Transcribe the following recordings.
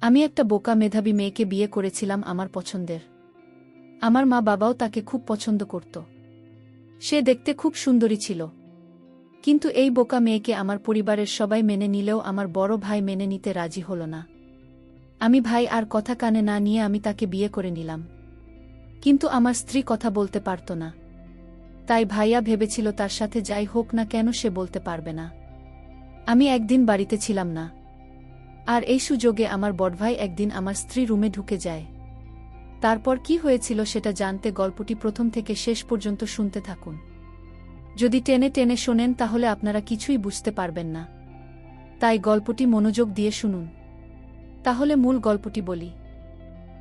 আমি একটা বোকা মেধাবী মেয়েকে বিয়ে করেছিলাম আমার পছন্দের। আমার মা বাবাও তাকে খুব পছন্দ করত। সে দেখতে খুব সুন্দরী ছিল। কিন্তু এই বোকা মেয়েকে আমার পরিবারের সবাই মেনে নিলেও আমার বড় ভাই মেনে নিতে রাজি হল না। আমি ভাই আর কথা কানে না নিয়ে আমি তাকে বিয়ে করে নিলাম। কিন্তু আমার স্ত্রী কথা বলতে পারত না। তাই ভাইয়া ভেবেছিল তার সাথে যাই হোক না কেন সে বলতে পারবে না। আমি একদিন বাড়িতে ছিলাম না। আর এই সুযোগে আমার বড়ভাই একদিন আমার স্ত্রী রুমে ঢুকে যায়। তারপর কি হয়েছিল সেটা জানতে গল্পটি প্রথম থেকে শেষ পর্যন্ত শুনতে থাকুন। যদি টেনে টেনে শোনেন তাহলে আপনারা কিছুই বুঝতে পারবেন না। তাই গল্পটি মনোযোগ দিয়ে শুনুন। তাহলে মূল গল্পটি বলি।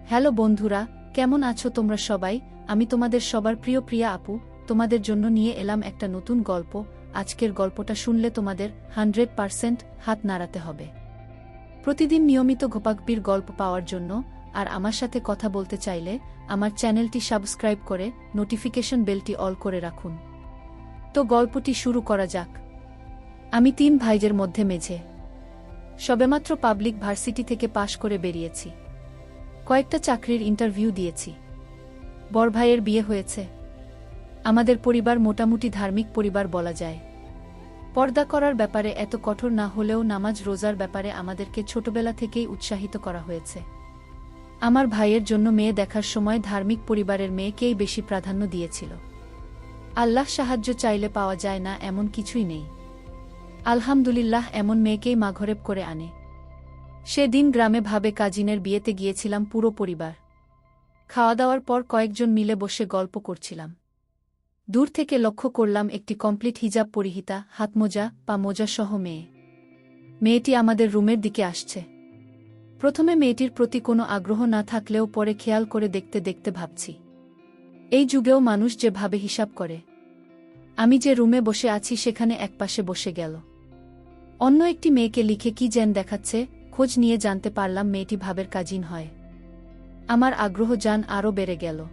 হ্যালো বন্ধুরা, কেমন আছো তোমরা সবাই? আমি তোমাদের সবার প্রিয় প্রিয়া আপু, তোমাদের জন্য নিয়ে এলাম একটা নতুন গল্প। আজকের গল্পটা শুনলে তোমাদের হান্ড্রেড পারসেন্ট হাত নাড়াতে হবে। প্রতিদিন নিয়মিত গোপাকবির গল্প পাওয়ার জন্য আর আমার সাথে কথা বলতে চাইলে আমার চ্যানেলটি সাবস্ক্রাইব করে নোটিফিকেশন বেলটি অল করে রাখুন। তো গল্পটি শুরু করা যাক। আমি তিন ভাইজের মধ্যে মেঝে। সবেমাত্র পাবলিক ভার্সিটি থেকে পাশ করে বেরিয়েছি। কয়েকটা চাকরির ইন্টারভিউ দিয়েছি। বড় ভাইয়ের বিয়ে হয়েছে। আমাদের পরিবার মোটামুটি ধার্মিক পরিবার বলা যায়। পর্দা করার ব্যাপারে এত কঠোর না হলেও নামাজ রোজার ব্যাপারে আমাদেরকে ছোটবেলা থেকেই উৎসাহিত করা হয়েছে। আমার ভাইয়ের জন্য মেয়ে দেখার সময় ধার্মিক পরিবারের মেয়েকেই বেশি প্রাধান্য দিয়েছিল। আল্লাহ সাহায্য চাইলে পাওয়া যায় না এমন কিছুই নেই। আলহামদুলিল্লাহ এমন মেয়েকেই মাঘরেব করে আনে। সেদিন গ্রামে ভাবে কাজিনের বিয়েতে গিয়েছিলাম পুরো পরিবার। খাওয়া দাওয়ার পর কয়েকজন মিলে বসে গল্প করছিলাম। দূর থেকে লক্ষ্য করলাম একটি কমপ্লিট হিজাব পরিহিতা হাতমোজা পা মোজা সহ মেয়ে। মেয়েটি আমাদের রুমের দিকে আসছে। প্রথমে মেয়েটির প্রতি কোনো আগ্রহ না থাকলেও পরে খেয়াল করে দেখতে দেখতে ভাবছি। এই যুগেও মানুষ যে ভাবে হিসাব করে। আমি যে রুমে বসে আছি সেখানে একপাশে বসে গেল। অন্য একটি মেয়েকে লিখে কি যেন দেখাচ্ছে, খোঁজ নিয়ে জানতে পারলাম মেয়েটি ভাবের কাজিন হয়। আমার আগ্রহ যান আরও বেড়ে গেল।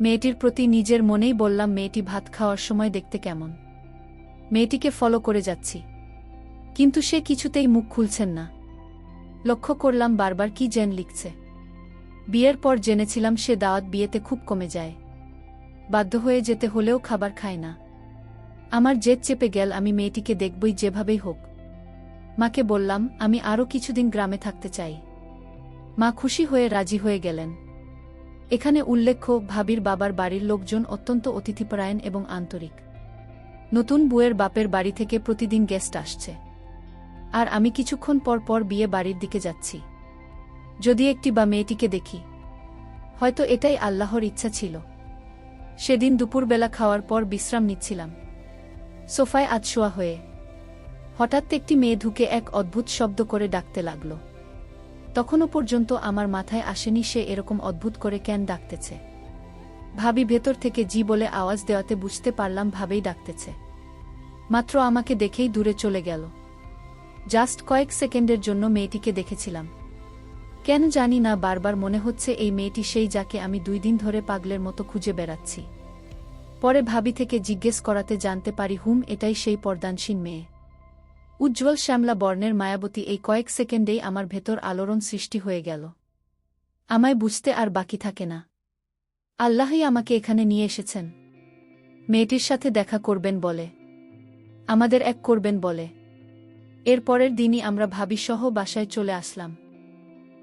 মেয়েটির প্রতি নিজের মনেই বললাম, মেয়েটি ভাত খাওয়ার সময় দেখতে কেমন? মেয়েটিকে ফলো করে যাচ্ছি। কিন্তু সে কিছুতেই মুখ খুলছেন না। লক্ষ্য করলাম বারবার কি জেন লিখছে। বিয়ের পর জেনেছিলাম সে দাওয়াত বিয়েতে খুব কমে যায়। বাধ্য হয়ে যেতে হলেও খাবার খায় না। আমার জেদ চেপে গেল, আমি মেয়েটিকে দেখবই যেভাবেই হোক। মাকে বললাম, আমি আরও কিছুদিন গ্রামে থাকতে চাই। মা খুশি হয়ে রাজি হয়ে গেলেন। এখানে উল্লেখ্য, ভাবির বাবার বাড়ির লোকজন অত্যন্ত অতিথিপরায়ণ এবং আন্তরিক। নতুন বুয়ের বাপের বাড়ি থেকে প্রতিদিন গেস্ট আসছে। আর আমি কিছুক্ষণ পর পর বিয়ে বাড়ির দিকে যাচ্ছি। যদি একটি বা মেয়েটিকে দেখি, হয়তো এটাই আল্লাহর ইচ্ছা ছিল। সেদিন দুপুরবেলা খাওয়ার পর বিশ্রাম নিচ্ছিলাম। সোফায় আতশোয়া হয়ে হঠাৎ একটি মেয়ে ঢুকে এক অদ্ভুত শব্দ করে ডাকতে লাগল। তখনও পর্যন্ত আমার মাথায় আসেনি সে এরকম অদ্ভুত করে কেন ডাকতেছে। ভাবি ভেতর থেকে জি বলে আওয়াজ দেওয়াতে বুঝতে পারলাম ভাবেই ডাকতেছে। মাত্র আমাকে দেখেই দূরে চলে গেল। জাস্ট কয়েক সেকেন্ডের জন্য মেয়েটিকে দেখেছিলাম। কেন জানি না বারবার মনে হচ্ছে এই মেয়েটি সেই যাকে আমি দুই দিন ধরে পাগলের মতো খুঁজে বেড়াচ্ছি। পরে ভাবি থেকে জিজ্ঞেস করাতে জানতে পারি, হুম, এটাই সেই পর্দানসীন মেয়ে। উজ্জ্বল শ্যামলা বর্ণের মায়াবতী এই কয়েক সেকেন্ডেই আমার ভেতর আলোড়ন সৃষ্টি হয়ে গেল। আমায় বুঝতে আর বাকি থাকে না। আল্লাহই আমাকে এখানে নিয়ে এসেছেন। মেয়েটির সাথে দেখা করবেন বলে। আমাদের এক করবেন বলে। এর পরের দিনই আমরা ভাবিসহ বাসায় চলে আসলাম।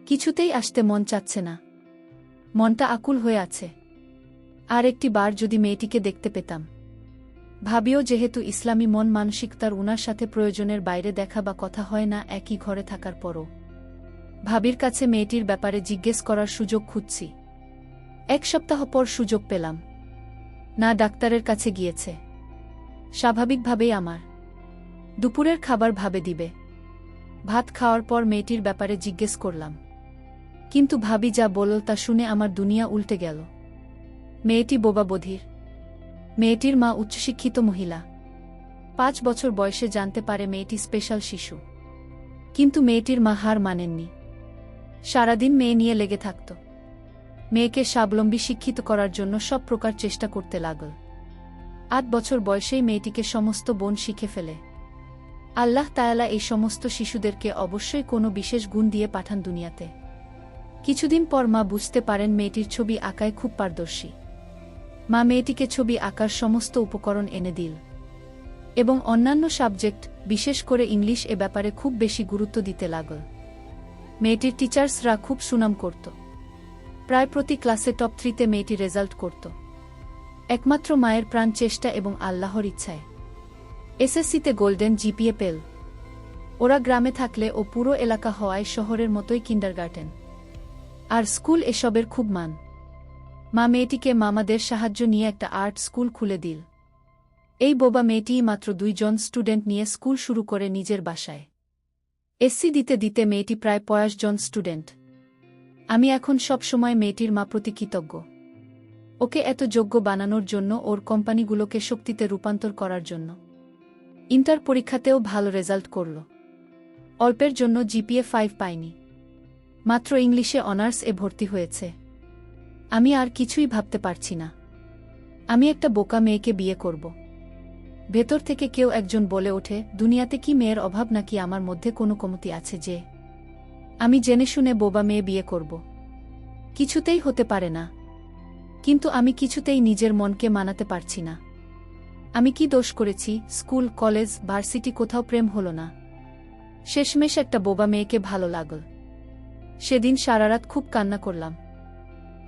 কিছুতেই আসতে মন চাচ্ছে না। মনটা আকুল হয়ে আছে। আর একটি বার যদি মেয়েটিকে দেখতে পেতাম। ভাবিও যেহেতু ইসলামী মন মানসিকতার উনার সাথে প্রয়োজনের বাইরে দেখা বা কথা হয় না, একই ঘরে থাকার পরও। ভাবির কাছে মেয়েটির ব্যাপারে জিজ্ঞেস করার সুযোগ খুঁজছি। এক সপ্তাহ পর সুযোগ পেলাম। না, ডাক্তারের কাছে গিয়েছে। স্বাভাবিকভাবেই আমার। দুপুরের খাবার ভাবে দিবে। ভাত খাওয়ার পর মেয়েটির ব্যাপারে জিজ্ঞেস করলাম। কিন্তু ভাবি যা বলল তা শুনে আমার দুনিয়া উল্টে গেল। মেয়েটি বোবা বধির মেয়েটির মা উচ্চশিক্ষিত মহিলা। পাঁচ বছর বয়সে জানতে পারে মেয়েটি স্পেশাল শিশু। কিন্তু মেয়েটির মা হার মানেননি। সারাদিন মেয়ে নিয়ে লেগে থাকত। মেয়েকে স্বাবলম্বী শিক্ষিত করার জন্য সব প্রকার চেষ্টা করতে লাগল। আট বছর বয়সেই মেয়েটিকে সমস্ত বোন শিখে ফেলে। আল্লাহ তায়ালা এই সমস্ত শিশুদেরকে অবশ্যই কোনো বিশেষ গুণ দিয়ে পাঠান দুনিয়াতে। কিছুদিন পর মা বুঝতে পারেন মেয়েটির ছবি আঁকায় খুব পারদর্শী। মা মেয়েটিকে ছবি আঁকার সমস্ত উপকরণ এনে দিল। এবং অন্যান্য সাবজেক্ট, বিশেষ করে ইংলিশ, এ ব্যাপারে খুব বেশি গুরুত্ব দিতে লাগল। মেয়েটির টিচার্সরা খুব সুনাম করত। প্রায় প্রতি ক্লাসে টপ থ্রিতে মেয়েটি রেজাল্ট করত। একমাত্র মায়ের প্রাণ চেষ্টা এবং আল্লাহর ইচ্ছায়। এসএসসিতে গোল্ডেন জিপিএ পেল। ওরা গ্রামে থাকলে ও পুরো এলাকা হওয়ায় শহরের মতোই কিন্ডারগার্টেন। আর স্কুল এসবের খুব মান। মা মেয়েটিকে মামাদের সাহায্য নিয়ে একটা আর্ট স্কুল খুলে দিল। এই বোবা মেয়েটিই মাত্র দুইজন স্টুডেন্ট নিয়ে স্কুল শুরু করে নিজের বাসায়। এসসি দিতে দিতে মেয়েটি প্রায় পয়াশ জন স্টুডেন্ট। আমি এখন সব সময় মেয়েটির মা প্রতি কৃতজ্ঞ। ওকে এত যোগ্য বানানোর জন্য ওর কোম্পানিগুলোকে শক্তিতে রূপান্তর করার জন্য। ইন্টার পরীক্ষাতেও ভালো রেজাল্ট করল। অল্পের জন্য জিপিএ ফাইভ পায়নি মাত্র ইংলিশে অনার্স এ ভর্তি হয়েছে। আমি আর কিছুই ভাবতে পারছি না। আমি একটা বোকা মেয়েকে বিয়ে করব। ভেতর থেকে কেউ একজন বলে ওঠে, দুনিয়াতে কি মেয়ের অভাব নাকি আমার মধ্যে কোনো কমতি আছে যে আমি জেনে শুনে বোবা মেয়ে বিয়ে করব? কিছুতেই হতে পারে না। কিন্তু আমি কিছুতেই নিজের মনকে মানাতে পারছি না। আমি কি দোষ করেছি? স্কুল, কলেজ, ভার্সিটি কোথাও প্রেম হল না। শেষমেশ একটা বোবা মেয়েকে ভালো লাগল। সেদিন সারারাত খুব কান্না করলাম।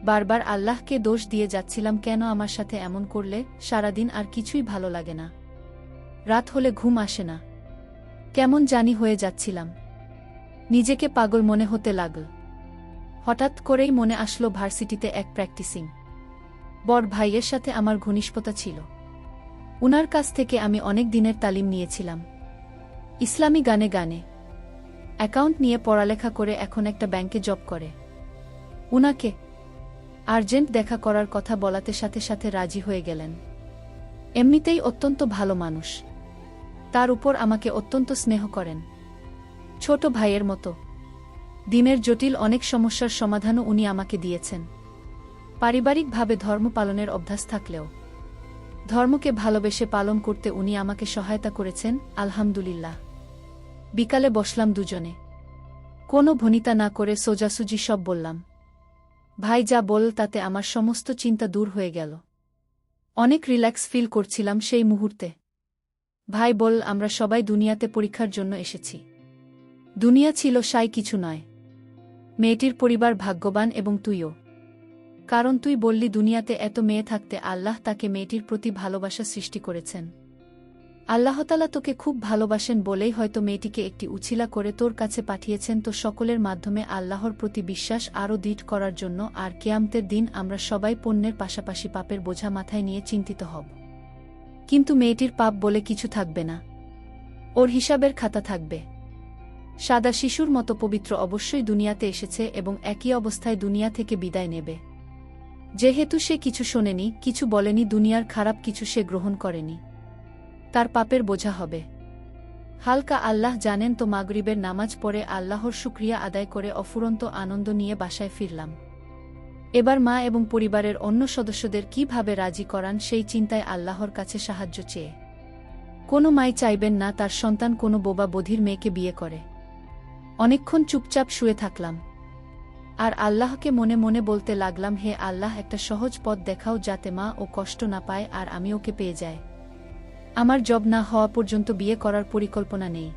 বারবার আল্লাহকে দোষ দিয়ে যাচ্ছিলাম কেন আমার সাথে এমন করলে সারাদিন আর কিছুই ভালো লাগে না। রাত হলে ঘুম আসে না। কেমন জানি হয়ে যাচ্ছিলাম। নিজেকে পাগল মনে হতে লাগল। হঠাৎ করেই মনে আসলো ভার্সিটিতে এক প্র্যাকটিসিং। বড় ভাইয়ের সাথে আমার ঘনিষ্ঠতা ছিল। উনার কাছ থেকে আমি অনেক দিনের তালিম নিয়েছিলাম। ইসলামী গানে গানে। অ্যাকাউন্ট নিয়ে পড়ালেখা করে এখন একটা ব্যাংকে জব করে। উনাকে আর্জেন্ট দেখা করার কথা বলাতে সাথে সাথে রাজি হয়ে গেলেন। এমনিতেই অত্যন্ত ভালো মানুষ। তার উপর আমাকে অত্যন্ত স্নেহ করেন। ছোট ভাইয়ের মতো। দিনের জটিল অনেক সমস্যার সমাধানও উনি আমাকে দিয়েছেন। পারিবারিকভাবে ধর্ম পালনের অভ্যাস থাকলেও। ধর্মকে ভালোবেসে পালন করতে উনি আমাকে সহায়তা করেছেন, আলহামদুলিল্লাহ। বিকালে বসলাম দুজনে। কোনো ভনিতা না করে সোজাসুজি সব বললাম। ভাই যা বল তাতে আমার সমস্ত চিন্তা দূর হয়ে গেল। অনেক রিল্যাক্স ফিল করছিলাম সেই মুহূর্তে। ভাই বল, আমরা সবাই দুনিয়াতে পরীক্ষার জন্য এসেছি। দুনিয়া ছিল সাই কিছু নয়। মেয়েটির পরিবার ভাগ্যবান এবং তুইও। কারণ তুই বললি দুনিয়াতে এত মেয়ে থাকতে আল্লাহ তাকে মেয়েটির প্রতি ভালোবাসা সৃষ্টি করেছেন। আল্লাহতালা তোকে খুব ভালোবাসেন বলেই হয়তো মেয়েটিকে একটি উছিলা করে তোর কাছে পাঠিয়েছেন, তো সকলের মাধ্যমে আল্লাহর প্রতি বিশ্বাস আরও দৃঢ় করার জন্য আর কেয়ামতের দিন আমরা সবাই পণ্যের পাশাপাশি পাপের বোঝা মাথায় নিয়ে চিন্তিত হব। কিন্তু মেয়েটির পাপ বলে কিছু থাকবে না। ওর হিসাবের খাতা থাকবে। সাদা শিশুর মতো পবিত্র অবশ্যই দুনিয়াতে এসেছে এবং একই অবস্থায় দুনিয়া থেকে বিদায় নেবে। যেহেতু সে কিছু শোনেনি, কিছু বলেনি, দুনিয়ার খারাপ কিছু সে গ্রহণ করেনি। তার পাপের বোঝা হবে। হালকা আল্লাহ জানেন তো মাগরিবের নামাজ পড়ে আল্লাহর শুক্রিয়া আদায় করে অফুরন্ত আনন্দ নিয়ে বাসায় ফিরলাম। এবার মা এবং পরিবারের অন্য সদস্যদের কীভাবে রাজি করান সেই চিন্তায় আল্লাহর কাছে সাহায্য চেয়ে। কোনো মাই চাইবেন না তার সন্তান কোনো বোবা বধির মেয়েকে বিয়ে করে। অনেকক্ষণ চুপচাপ শুয়ে থাকলাম। আর আল্লাহকে মনে মনে বলতে লাগলাম, হে আল্লাহ, একটা সহজ পথ দেখাও যাতে মা ও কষ্ট না পায় আর আমি ওকে পেয়ে যায় আমার জব না হওয়া পর্যন্ত বিয়ে করার পরিকল্পনা নেই।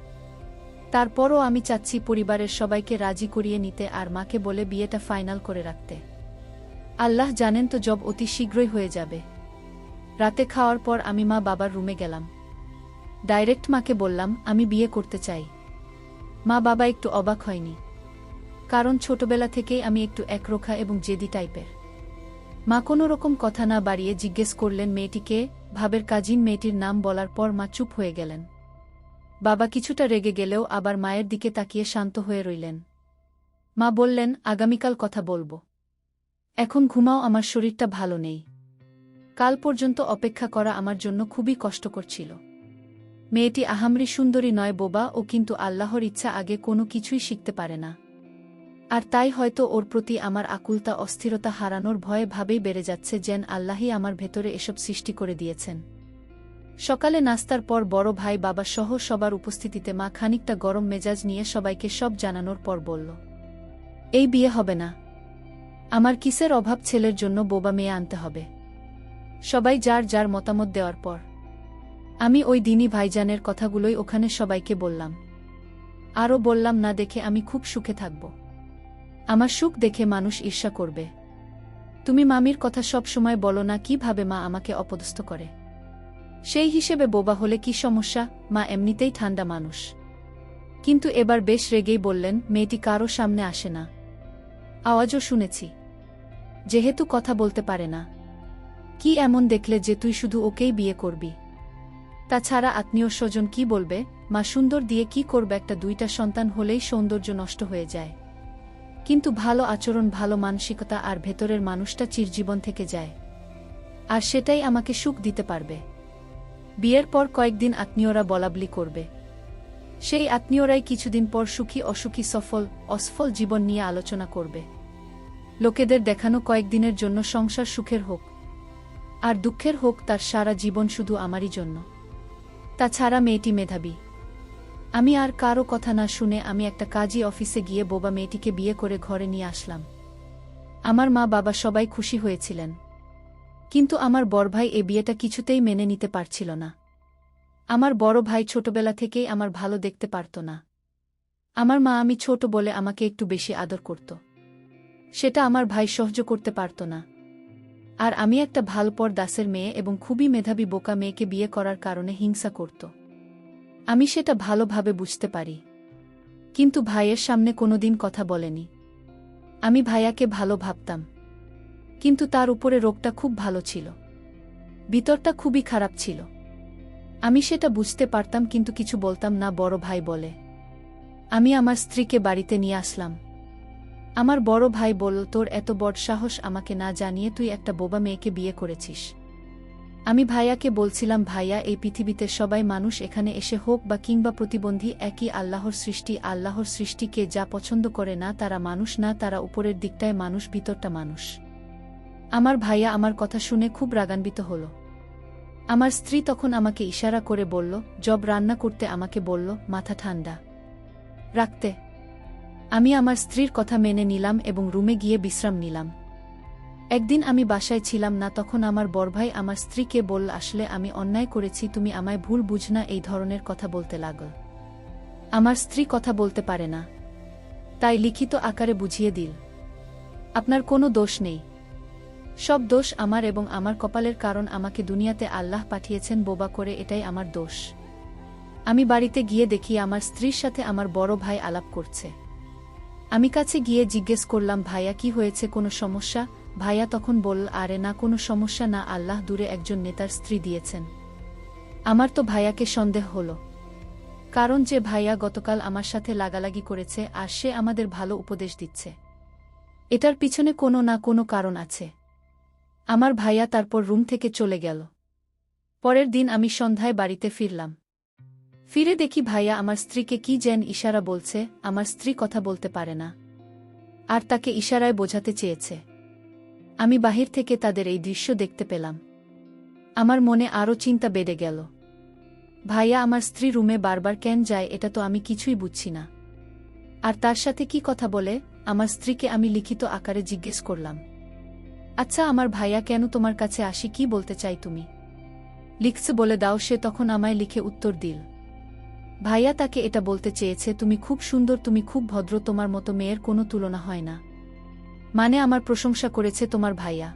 তারপরও আমি চাচ্ছি পরিবারের সবাইকে রাজি করিয়ে নিতে আর মাকে বলে বিয়েটা ফাইনাল করে রাখতে। আল্লাহ জানেন তো জব অতি শীঘ্রই হয়ে যাবে। রাতে খাওয়ার পর আমি মা বাবার রুমে গেলাম। ডাইরেক্ট মাকে বললাম, আমি বিয়ে করতে চাই। মা বাবা একটু অবাক হয়নি। কারণ ছোটবেলা থেকেই আমি একটু একরোখা এবং জেদি টাইপের। মা কোনো রকম কথা না বাড়িয়ে জিজ্ঞেস করলেন মেয়েটিকে ভাবের কাজিন মেয়েটির নাম বলার পর মা চুপ হয়ে গেলেন। বাবা কিছুটা রেগে গেলেও আবার মায়ের দিকে তাকিয়ে শান্ত হয়ে রইলেন। মা বললেন, আগামীকাল কথা বলব। এখন ঘুমাও, আমার শরীরটা ভালো নেই। কাল পর্যন্ত অপেক্ষা করা আমার জন্য খুবই কষ্টকর ছিল। মেয়েটি আহামরি সুন্দরী নয় বোবা, ও কিন্তু আল্লাহর ইচ্ছা আগে কোনো কিছুই শিখতে পারে না। আর তাই হয়তো ওর প্রতি আমার আকুলতা, অস্থিরতা হারানোর ভয়ে ভাবেই বেড়ে যাচ্ছে যেন আল্লাহই আমার ভেতরে এসব সৃষ্টি করে দিয়েছেন। সকালে নাস্তার পর বড় ভাই বাবা সহ সবার উপস্থিতিতে মা খানিকটা গরম মেজাজ নিয়ে সবাইকে সব জানানোর পর বলল, এই বিয়ে হবে না। আমার কিসের অভাব ছেলের জন্য বোবা মেয়ে আনতে হবে। সবাই যার যার মতামত দেওয়ার পর। আমি ওই দিনই ভাইজানের কথাগুলোই ওখানে সবাইকে বললাম। আরও বললাম, না দেখে আমি খুব সুখে থাকব। আমার সুখ দেখে মানুষ ঈর্ষা করবে। তুমি মামির কথা সব সময় বলো না কীভাবে মা আমাকে অপদস্থ করে। সেই হিসেবে বোবা হলে কি সমস্যা? মা এমনিতেই ঠান্ডা মানুষ। কিন্তু এবার বেশ রেগেই বললেন, মেয়েটি কারও সামনে আসে না। আওয়াজও শুনেছি। যেহেতু কথা বলতে পারে না। কি এমন দেখলে যে তুই শুধু ওকেই বিয়ে করবি? তাছাড়া আত্মীয় স্বজন কি বলবে? মা সুন্দর দিয়ে কি করবে একটা দুইটা সন্তান হলেই সৌন্দর্য নষ্ট হয়ে যায়। কিন্তু ভালো আচরণ, ভালো মানসিকতা আর ভেতরের মানুষটা চিরজীবন থেকে যায়। আর সেটাই আমাকে সুখ দিতে পারবে। বিয়ের পর কয়েকদিন আত্মীয়রা বলাবলি করবে। সেই আত্মীয়রাই কিছুদিন পর সুখী, অসুখী, সফল, অসফল জীবন নিয়ে আলোচনা করবে। লোকেদের দেখানো কয়েকদিনের জন্য সংসার সুখের হোক। আর দুঃখের হোক, তার সারা জীবন শুধু আমারই জন্য। তাছাড়া মেয়েটি মেধাবী। আমি আর কারও কথা না শুনে আমি একটা কাজী অফিসে গিয়ে বোবা মেয়েটিকে বিয়ে করে ঘরে নিয়ে আসলাম। আমার মা বাবা সবাই খুশি হয়েছিলেন। কিন্তু আমার বড় ভাই এ বিয়েটা কিছুতেই মেনে নিতে পারছিল না। আমার বড় ভাই ছোটবেলা থেকেই আমার ভালো দেখতে পারত না। আমার মা আমি ছোট বলে আমাকে একটু বেশি আদর করত। সেটা আমার ভাই সহ্য করতে পারত না। আর আমি একটা ভালপর দাসের মেয়ে এবং খুবই মেধাবী বোকা মেয়েকে বিয়ে করার কারণে হিংসা করত। আমি সেটা ভালোভাবে বুঝতে পারি। কিন্তু ভাইয়ের সামনে কোনোদিন কথা বলেনি। আমি ভাইয়াকে ভালো ভাবতাম। কিন্তু তার উপরে রোগটা খুব ভালো ছিল। ভিতরটা খুবই খারাপ ছিল। আমি সেটা বুঝতে পারতাম কিন্তু কিছু বলতাম না, বড় ভাই বলে। আমি আমার স্ত্রীকে বাড়িতে নিয়ে আসলাম। আমার বড় ভাই বলল, তোর এত বড় সাহস আমাকে না জানিয়ে তুই একটা বোবা মেয়েকে বিয়ে করেছিস। আমি ভাইয়াকে বলছিলাম, ভাইয়া, এই পৃথিবীতে সবাই মানুষ, এখানে এসে হোক বা কিংবা প্রতিবন্ধী, একই আল্লাহর সৃষ্টি, আল্লাহর সৃষ্টিকে যা পছন্দ করে না তারা মানুষ না, তারা উপরের দিকটায় মানুষ, ভিতরটা মানুষ। আমার ভাইয়া আমার কথা শুনে খুব রাগান্বিত হল। আমার স্ত্রী তখন আমাকে ইশারা করে বলল, জব রান্না করতে আমাকে বলল, মাথা ঠান্ডা। রাখতে। আমি আমার স্ত্রীর কথা মেনে নিলাম এবং রুমে গিয়ে বিশ্রাম নিলাম। একদিন আমি বাসায় ছিলাম না, তখন আমার বড়ভাই আমার স্ত্রীকে বলল, আসলে আমি অন্যায় করেছি, তুমি আমায় ভুল বুঝ না, এই ধরনের কথা বলতে লাগল। আমার স্ত্রী কথা বলতে পারে না। তাই লিখিত আকারে বুঝিয়ে দিল, আপনার কোনো দোষ নেই। সব দোষ আমার এবং আমার কপালের কারণ আমাকে দুনিয়াতে আল্লাহ পাঠিয়েছেন, বোবা করে এটাই আমার দোষ। আমি বাড়িতে গিয়ে দেখি আমার স্ত্রীর সাথে আমার বড় ভাই আলাপ করছে। আমি কাছে গিয়ে জিজ্ঞেস করলাম, ভাইয়া, কি হয়েছে? কোনো সমস্যা? ভাইয়া তখন বলল আরে না, কোনো সমস্যা না, আল্লাহ দূরে একজন নেতার স্ত্রী দিয়েছেন। আমার তো ভাইয়াকে সন্দেহ হল। কারণ যে ভাইয়া গতকাল আমার সাথে লাগালাগি করেছে আর সে আমাদের ভালো উপদেশ দিচ্ছে। এটার পিছনে কোনো না কোনো কারণ আছে। আমার ভাইয়া তারপর রুম থেকে চলে গেল। পরের দিন আমি সন্ধ্যায় বাড়িতে ফিরলাম। ফিরে দেখি ভাইয়া আমার স্ত্রীকে কি যেন ইশারা বলছে, আমার স্ত্রী কথা বলতে পারে না। আর তাকে ইশারায় বোঝাতে চেয়েছে। আমি বাহির থেকে তাদের এই দৃশ্য দেখতে পেলাম। আমার মনে আরও চিন্তা বেড়ে গেল। ভাইয়া আমার স্ত্রী রুমে বারবার কেন যায় এটা তো আমি কিছুই বুঝছি না। আর তার সাথে কি কথা বলে, আমার স্ত্রীকে আমি লিখিত আকারে জিজ্ঞেস করলাম। আচ্ছা আমার ভাইয়া কেন তোমার কাছে আসি, কি বলতে চাই তুমি? লিখছে বলে দাও, সে তখন আমায় লিখে উত্তর দিল। ভাইয়া তাকে এটা বলতে চেয়েছে, তুমি খুব সুন্দর, তুমি খুব ভদ্র, তোমার মতো মেয়ের কোনো তুলনা হয় না। মানে আমার প্রশংসা করেছে তোমার ভাইয়া।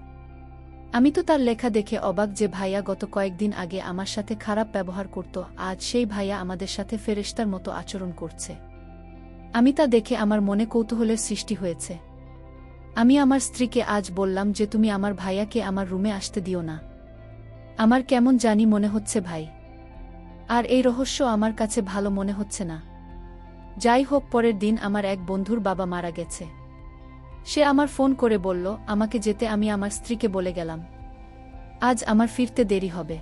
আমি তো তার লেখা দেখে অবাক যে ভাইয়া গত কয়েকদিন আগে আমার সাথে খারাপ ব্যবহার করত, আজ সেই ভাইয়া আমাদের সাথে ফেরেস্তার মতো আচরণ করছে। আমি তা দেখে আমার মনে কৌতূহলের সৃষ্টি হয়েছে। আমি আমার স্ত্রীকে আজ বললাম যে তুমি আমার ভাইয়াকে আমার রুমে আসতে দিও না। আমার কেমন জানি মনে হচ্ছে ভাই। আর এই রহস্য আমার কাছে ভালো মনে হচ্ছে না। যাই হোক, পরের দিন আমার এক বন্ধুর বাবা মারা গেছে। সে আমার ফোন করে বলল, আমাকে যেতে আমি আমার স্ত্রীকে বলে গেলাম। আজ আমার ফিরতে দেরি হবে।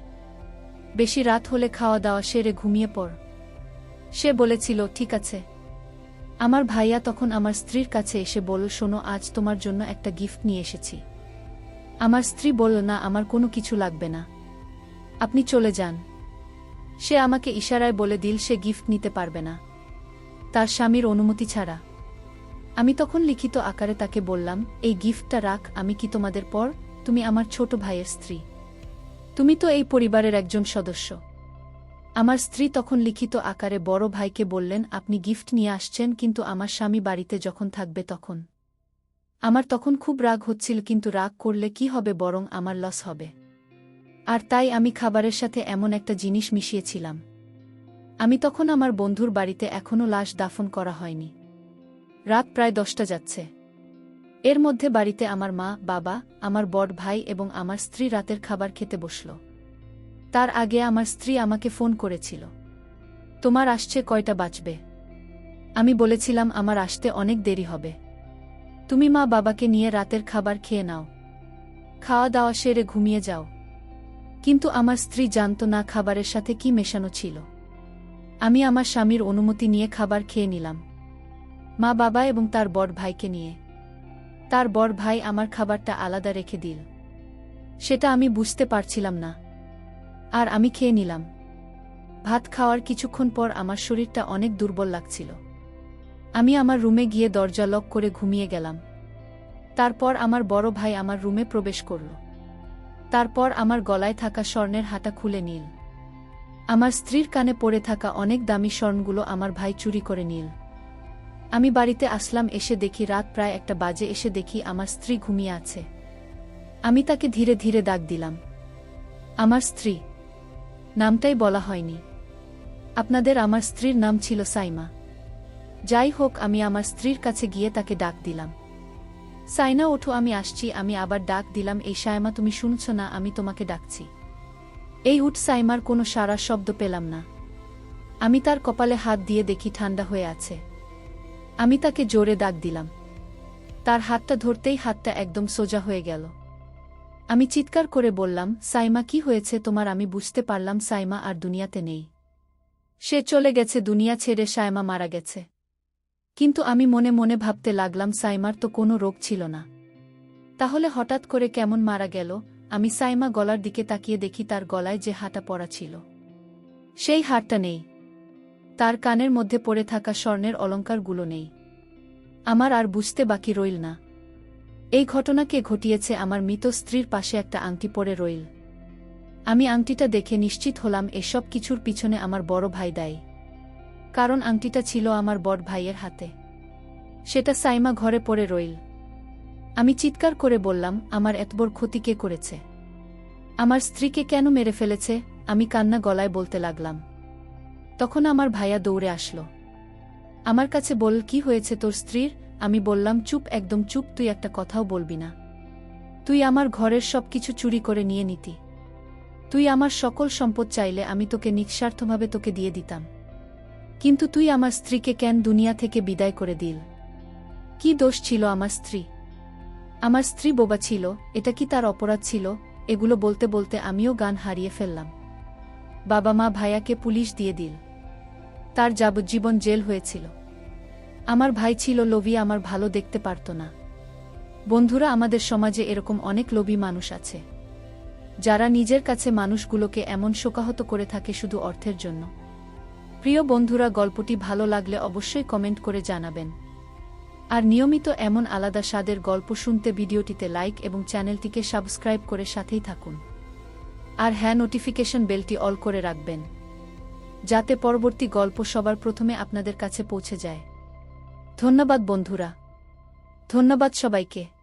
বেশি রাত হলে খাওয়া দাওয়া সেরে ঘুমিয়ে পড়। সে বলেছিল, ঠিক আছে। আমার ভাইয়া তখন আমার স্ত্রীর কাছে এসে বলল, শোনো, আজ তোমার জন্য একটা গিফট নিয়ে এসেছি। আমার স্ত্রী বলল, না, আমার কোনো কিছু লাগবে না। আপনি চলে যান। সে আমাকে ইশারায় বলে দিল, সে গিফট নিতে পারবে না। তার স্বামীর অনুমতি ছাড়া। আমি তখন লিখিত আকারে তাকে বললাম, এই গিফটটা রাখ, আমি কি তোমাদের পর? তুমি আমার ছোট ভাইয়ের স্ত্রী। তুমি তো এই পরিবারের একজন সদস্য। আমার স্ত্রী তখন লিখিত আকারে বড় ভাইকে বললেন, আপনি গিফট নিয়ে আসছেন, কিন্তু আমার স্বামী বাড়িতে যখন থাকবে তখন। আমার তখন খুব রাগ হচ্ছিল, কিন্তু রাগ করলে কি হবে বরং আমার লস হবে। আর তাই আমি খাবারের সাথে এমন একটা জিনিস মিশিয়েছিলাম। আমি তখন আমার বন্ধুর বাড়িতে এখনও লাশ দাফন করা হয়নি। রাত প্রায় দশটা যাচ্ছে। এর মধ্যে বাড়িতে আমার মা, বাবা, আমার বড় ভাই এবং আমার স্ত্রী রাতের খাবার খেতে বসল। তার আগে আমার স্ত্রী আমাকে ফোন করেছিল। তোমার আসছে কয়টা বাঁচবে আমি বলেছিলাম, আমার আসতে অনেক দেরি হবে। তুমি মা, বাবাকে নিয়ে রাতের খাবার খেয়ে নাও। খাওয়া দাওয়া সেরে ঘুমিয়ে যাও। কিন্তু আমার স্ত্রী জানত না খাবারের সাথে কি মেশানো ছিল। আমি আমার স্বামীর অনুমতি নিয়ে খাবার খেয়ে নিলাম। মা বাবা এবং তার বড় ভাইকে নিয়ে। তার বড় ভাই আমার খাবারটা আলাদা রেখে দিল। সেটা আমি বুঝতে পারছিলাম না। আর আমি খেয়ে নিলাম। ভাত খাওয়ার কিছুক্ষণ পর আমার শরীরটা অনেক দুর্বল লাগছিল। আমি আমার রুমে গিয়ে দরজা লক করে ঘুমিয়ে গেলাম। তারপর আমার বড় ভাই আমার রুমে প্রবেশ করল। তারপর আমার গলায় থাকা স্বর্ণের হাতা খুলে নিল। আমার স্ত্রীর কানে পড়ে থাকা অনেক দামি স্বর্ণগুলো আমার ভাই চুরি করে নিল। আমি বাড়িতে আসলাম, এসে দেখি রাত প্রায় একটা বাজে, এসে দেখি আমার স্ত্রী ঘুমিয়ে আছে। আমি তাকে ধীরে ধীরে ডাক দিলাম। আমার স্ত্রী। নামটাই বলা হয়নি। আপনাদের আমার স্ত্রীর নাম ছিল সাইমা। যাই হোক, আমি আমার স্ত্রীর কাছে গিয়ে তাকে ডাক দিলাম। সাইনা, ওঠো, আমি আসছি, আমি আবার ডাক দিলাম, এই সাইমা, তুমি শুনছ না, আমি তোমাকে ডাকছি। এই উঠ সাইমার কোনো সারা শব্দ পেলাম না। আমি তার কপালে হাত দিয়ে দেখি ঠান্ডা হয়ে আছে। আমি তাকে জোরে ডাক দিলাম। তার হাতটা ধরতেই হাতটা একদম সোজা হয়ে গেল। আমি চিৎকার করে বললাম, সাইমা, কি হয়েছে তোমার? আমি বুঝতে পারলাম সাইমা আর দুনিয়াতে নেই। সে চলে গেছে, দুনিয়া ছেড়ে সাইমা মারা গেছে। কিন্তু আমি মনে মনে ভাবতে লাগলাম, সাইমার তো কোনো রোগ ছিল না। তাহলে হঠাৎ করে কেমন মারা গেল? আমি সাইমা গলার দিকে তাকিয়ে দেখি তার গলায় যে হাঁটা পড়া ছিল। সেই হারটা নেই। তার কানের মধ্যে পড়ে থাকা স্বর্ণের অলঙ্কারগুলো নেই। আমার আর বুঝতে বাকি রইল না। এই ঘটনাকে ঘটিয়েছে আমার মৃত স্ত্রীর পাশে একটা আংটি পরে রইল। আমি আংটিটা দেখে নিশ্চিত হলাম এসব কিছুর পিছনে আমার বড় ভাই দায়ী। কারণ আংটিটা ছিল আমার বড় ভাইয়ের হাতে। সেটা সাইমা ঘরে পড়ে রইল। আমি চিৎকার করে বললাম, আমার এত বড় ক্ষতি কে করেছে? আমার স্ত্রীকে কেন মেরে ফেলেছে? আমি কান্না গলায় বলতে লাগলাম। তখন আমার ভাইয়া দৌড়ে আসলো। আমার কাছে বল, কি হয়েছে তোর স্ত্রীর? আমি বললাম, চুপ, একদম চুপ, তুই একটা কথাও বলবি না। তুই আমার ঘরের সব কিছু চুরি করে নিয়ে নিতি। তুই আমার সকল সম্পদ চাইলে আমি তোকে নিঃস্বার্থভাবে তোকে দিয়ে দিতাম। কিন্তু তুই আমার স্ত্রীকে কেন দুনিয়া থেকে বিদায় করে দিল? কি দোষ ছিল আমার স্ত্রী? আমার স্ত্রী বোবা ছিল, এটা কি তার অপরাধ ছিল? এগুলো বলতে বলতে আমিও গান হারিয়ে ফেললাম। বাবা মা ভাইয়াকে পুলিশ দিয়ে দিল। তার যাবজ্জীবন জেল হয়েছিল। আমার ভাই ছিল লোভী, আমার ভালো দেখতে পারত না। বন্ধুরা, আমাদের সমাজে এরকম অনেক লোভী মানুষ আছে। যারা নিজের কাছে মানুষগুলোকে এমন শোকাহত করে থাকে শুধু অর্থের জন্য। প্রিয় বন্ধুরা, গল্পটি ভালো লাগলে অবশ্যই কমেন্ট করে জানাবেন। আর নিয়মিত এমন আলাদা স্বাদের গল্প শুনতে ভিডিওটিতে লাইক এবং চ্যানেলটিকে সাবস্ক্রাইব করে সাথেই থাকুন। আর হ্যাঁ নোটিফিকেশন বেলটি অল করে রাখবেন। যাতে পরবর্তী গল্প সবার প্রথমে আপনাদের কাছে পৌঁছে যায়। ধন্যবাদ বন্ধুরা। ধন্যবাদ সবাইকে।